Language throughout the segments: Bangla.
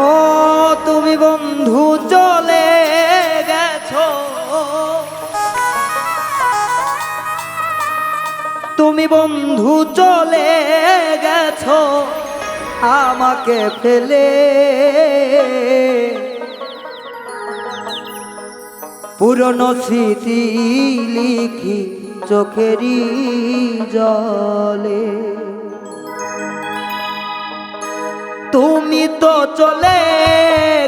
ও, তুমি বন্ধু, চলে গেছো। তুমি বন্ধু, চলে গেছো। আমাকে ফেলে। পুরনো স্মৃতি লিখি চোখেরই জলে। তুমি তো চলে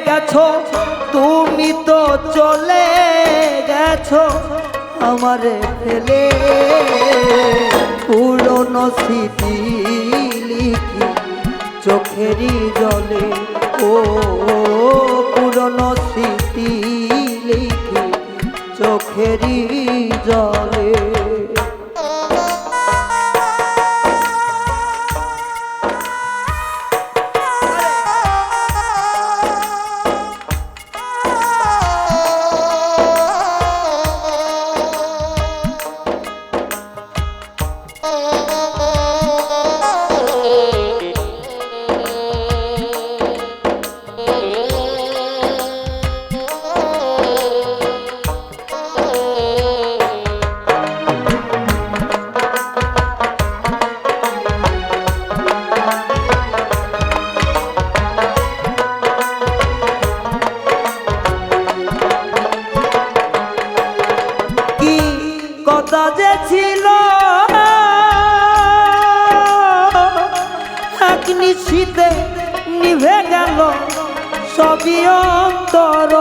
গেছো, তুমি তো চলে গেছো আমারে ফেলে। পুরনো স্মৃতি লিখি চোখেরই জলে, ও পুরনো স্মৃতি লিখি চোখেরই জলে। নিশীতে নিভে গেল সবই অন্তর।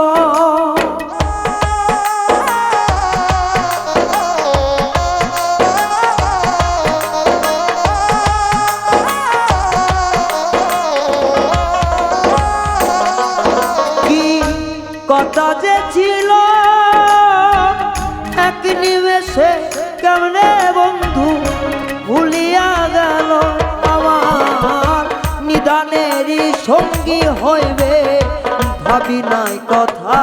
কথা যে ছিল সঙ্গী হইবে, ভাবি নাই কথা।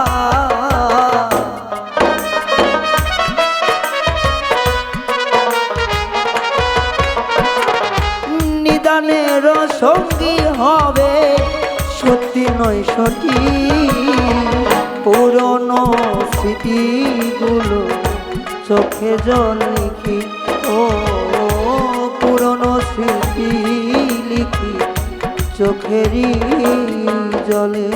নিদানের সঙ্গী হবে, সত্যি নয় সঠিক পুরনো স্মৃতিগুলো চোখে জল লিখি ও, পুরনো স্মৃতি। চোখেরই জলে।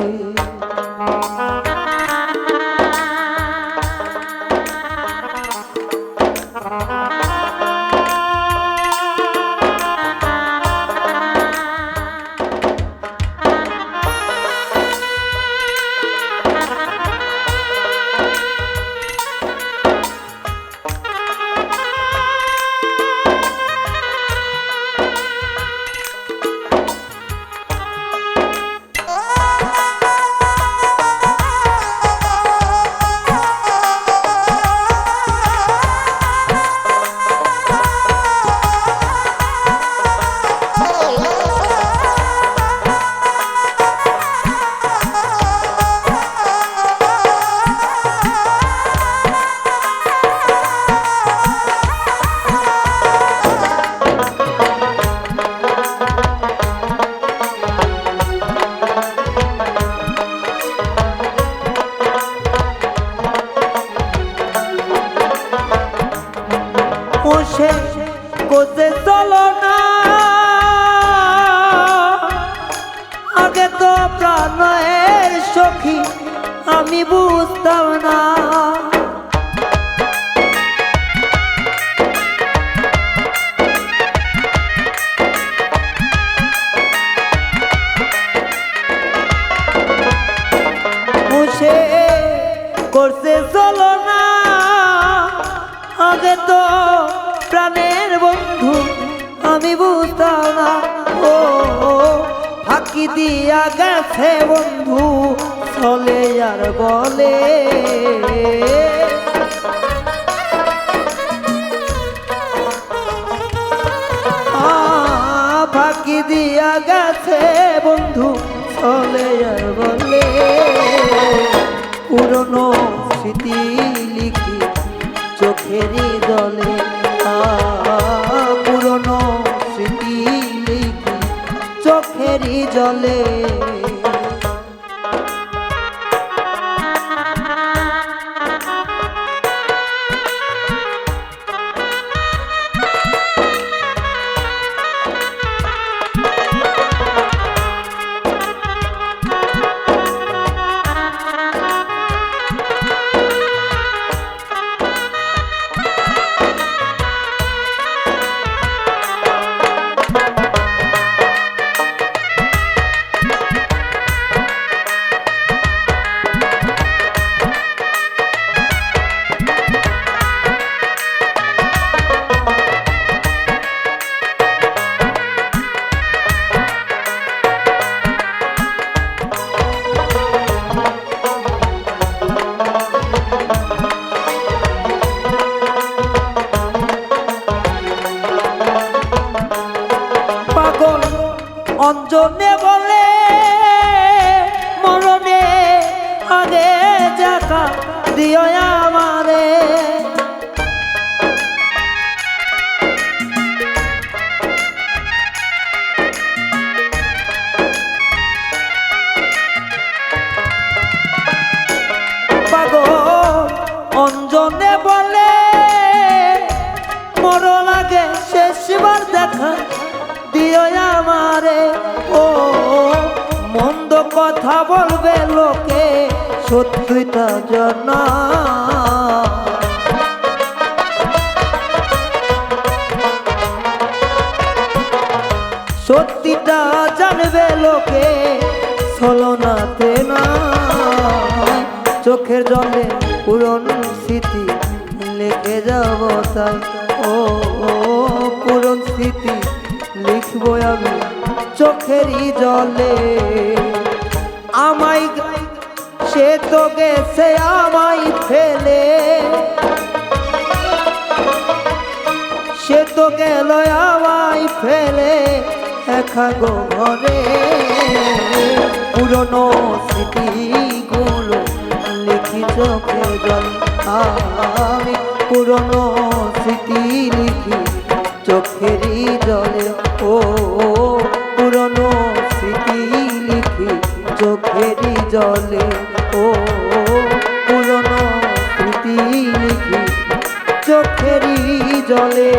বসে কোতে চলো না। আগে তো প্রাণের সখী, আমি বুঝতাম না। করছে চলো না। আগে তো প্রাণের বন্ধু, আমি বুঝতাম ও ফাঁকি দিয়া গেছে বন্ধু, চলে আর বলে। ফাঁকি দিয়া গেছে বন্ধু, চলে আর বলে। পুরনো স্মৃতি দিও আমারে। অঞ্জনে বলে, মর লাগে শেষবার দেখা, দিও আমারে। ও, মন্দ কথা বলবে লোকে। সত্যিটা জানা। সত্যিটা জানবে লোকে ছলনাতে না। চোখের জলে পুরনো স্মৃতি লিখে যাব তাই। ও ও, পুরন স্মৃতি লিখব আমি চোখেরই জলে। আমায় সে তো গেছে আমায় ফেলে। সে তো গেল আমায় ফেলে একা গো ঘরে। পুরনো স্মৃতিগুলো লিখি চোখে জল আমি। পুরনো চলে। ও পুরনো স্মৃতি লিখি চোখেরই জলে।